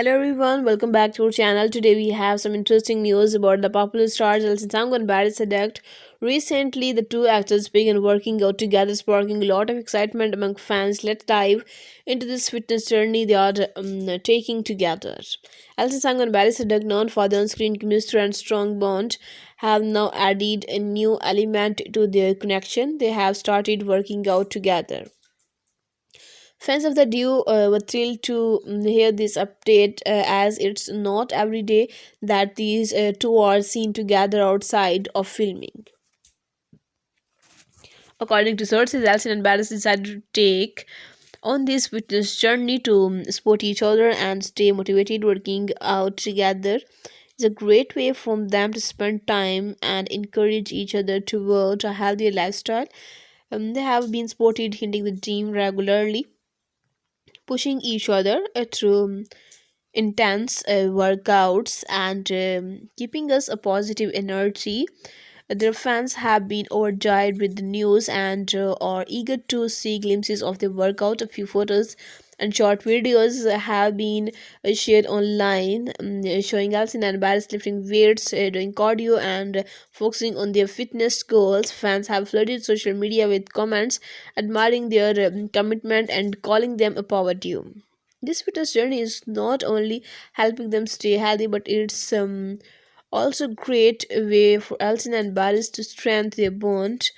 Hello everyone, welcome back to our channel. Today we have some interesting news about the popular stars Elton Sang and Barry Sadek. Recently, the two actors began working out together, sparking a lot of excitement among fans. Let's dive into this fitness journey they are um, taking together. Elton Sang and Barry Sadek, known for their on-screen chemistry and strong bond, have now added a new element to their connection. They have started working out together. Fans of the duo uh, were thrilled to mm, hear this update uh, as it's not every day that these uh, two are seen together outside of filming. According to sources, Elson and Barris decided to take on this fitness journey to mm, support each other and stay motivated working out together is a great way for them to spend time and encourage each other to toward a healthier lifestyle. Um, they have been spotted hitting the gym regularly pushing each other uh, through intense uh, workouts and um, keeping us a positive energy. Their fans have been overjoyed with the news and uh, are eager to see glimpses of their workout. A few photos and short videos have been uh, shared online um, showing Alcin and Barris lifting weights, uh, doing cardio, and focusing on their fitness goals. Fans have flooded social media with comments admiring their um, commitment and calling them a power duo. This fitness journey is not only helping them stay healthy, but it's um, also great way for Elton and Barris to strengthen their bond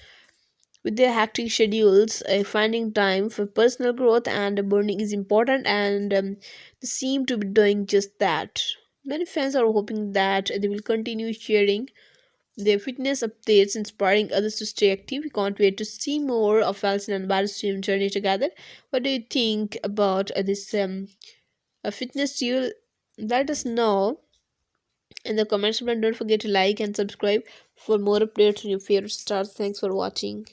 with their hectic schedules, uh, finding time for personal growth and bonding is important, and um, they seem to be doing just that. Many fans are hoping that they will continue sharing their fitness updates, inspiring others to stay active. We can't wait to see more of Alison and Barry's journey together. What do you think about uh, this um, uh, fitness duel? Let us know in the comments below. Don't forget to like and subscribe for more updates on your favorite stars. Thanks for watching.